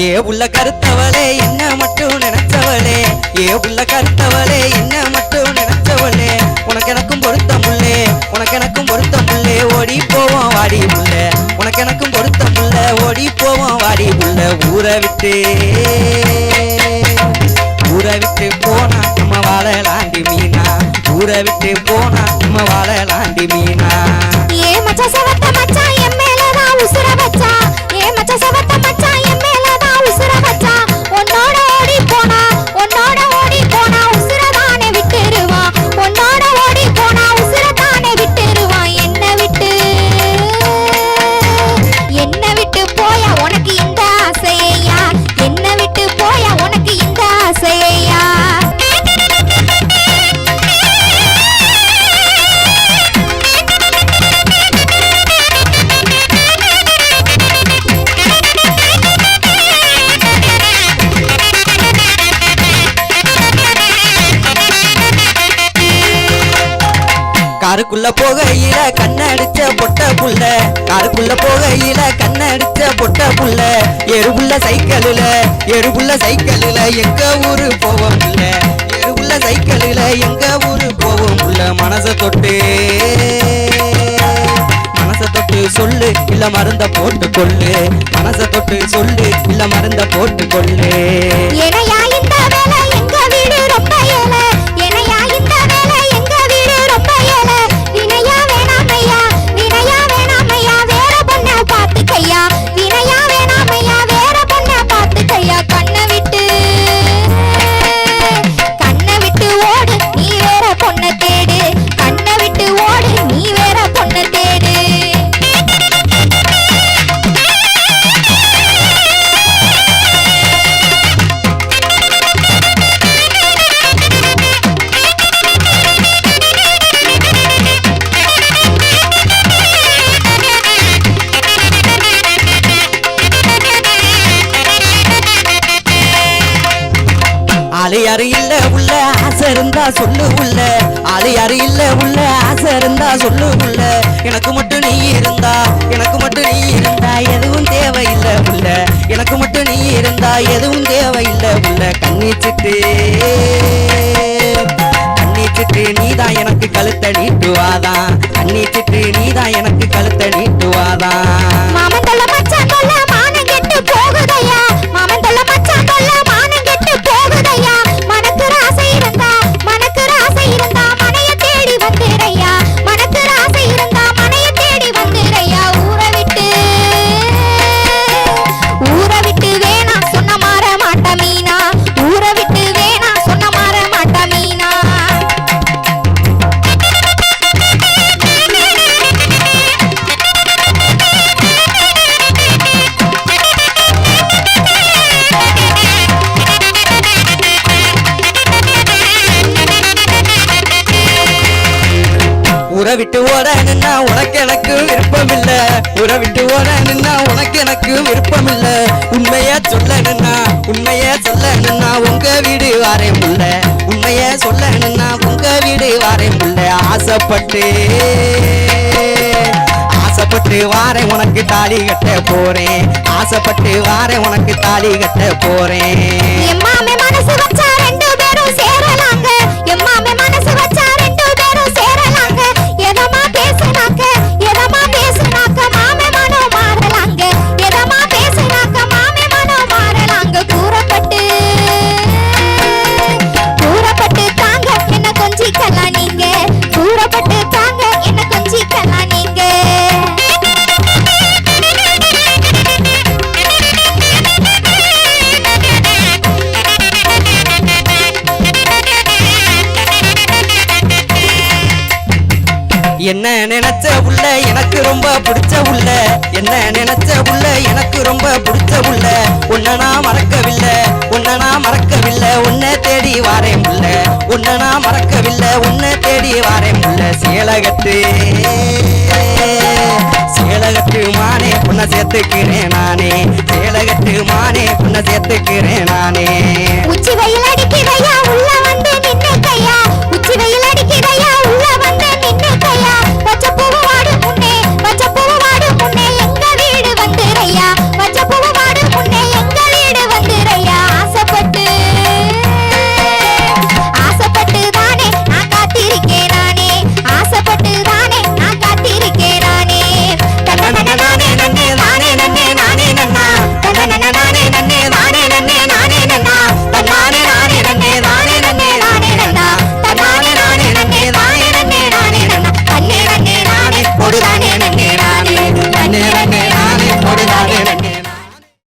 ஏ உள்ள கருத்தவளே என்ன மட்டும் நினைச்சவளே? ஏ உள்ள கருத்தவளே என்ன மட்டும் நினைச்சவளே? உனக்கு எனக்கும் பொருத்தம் புள்ளே உனக்கு எனக்கும் பொருத்தம் புள்ளே ஓடி போவோம் வாடி புள்ள உனக்கு எனக்கும் பொருத்தம் புள்ள ஓடி போவோம் வாடி புள்ள ஊரை விட்டு ஊரை விட்டு போனா நம்ம வாழலாண்டி மீனா. ஊரை விட்டு போனா நம்ம வாழலாண்டி மீனா. ஏ மச்சான் சவத்த மச்சா என் மேலதான் உசுர வச்சா? என்ன காருக்குள்ள போகையில கண்ணடிச்ச பொட்ட புள்ள. காருக்குள்ள போகையில கண்ணடிச்ச பொட்ட புள்ள. எருவுள்ள சைக்கிளில எருவுள்ள சைக்கிளில எங்க ஊரு போவோம் புள்ள. எருவுள்ள சைக்கிளில எங்க ஊரு போவோம் புள்ள. மனச தொட்டு மனச தொட்டு சொல்லு இல்ல மருந்த போட்டு கொள்ளு மனச தொட்டு சொல்லு இல்ல மருந்த போட்டு கொள்ளு ஆளு யாரு இல்ல உள்ள ஆசை இருந்தா சொல்லு உள்ள. ஆளு யாரு இல்ல உள்ள ஆசை இருந்தா சொல்லு உள்ள. எனக்கு மட்டும் நீ இருந்தா எனக்கு மட்டும் நீ இருந்தா எதுவும் தேவையில்லை உள்ள. எனக்கு மட்டும் நீ இருந்தா எதுவும் தேவையில்லை உள்ள. கண்ணிச்சிட்டு கண்ணிச்சிட்டு நீதான் எனக்கு கழுத்த நீட்டுவாதான். கண்ணிச்சிட்டு நீதான் எனக்கு கழுத்த நீட்டுவாதான். விட்டு ஓட நின்னா உனக்கு எனக்கு விருப்பமில்ல. உற விட்டு ஓட நின்னா உனக்கு எனக்கு விருப்பமில்ல. உண்மைய சொல்ல நின்னா உண்மைய சொல்ல நின்னா உங்க வீடு வாரேன் முல்ல. உண்மைய சொல்ல நின்னா உங்க வீடு வாரேன் முல்ல. ஆசைப்பட்டு ஆசைப்பட்டு வாரே உனக்கு தாலி கட்ட போறேன். ஆசைப்பட்டு வாரே உனக்கு தாலி கட்ட போறேன். என்ன நினைச்ச உள்ள எனக்கு ரொம்ப பிடிச்ச உள்ள? என்ன நினைச்ச உள்ள எனக்கு ரொம்ப பிடிச்ச உள்ள? உன்னை நான் மறக்கவில்லை உன்னை நான் மறக்கவில்லை உன்னை தேடி வாரேன் உள்ள. உன்னை நான் மறக்கவில்லை உன்னை தேடி வாரேன் உள்ள. சேலகத்து சேலகத்து மானே உன்னை சேர்த்துக்கிறேன் நானே.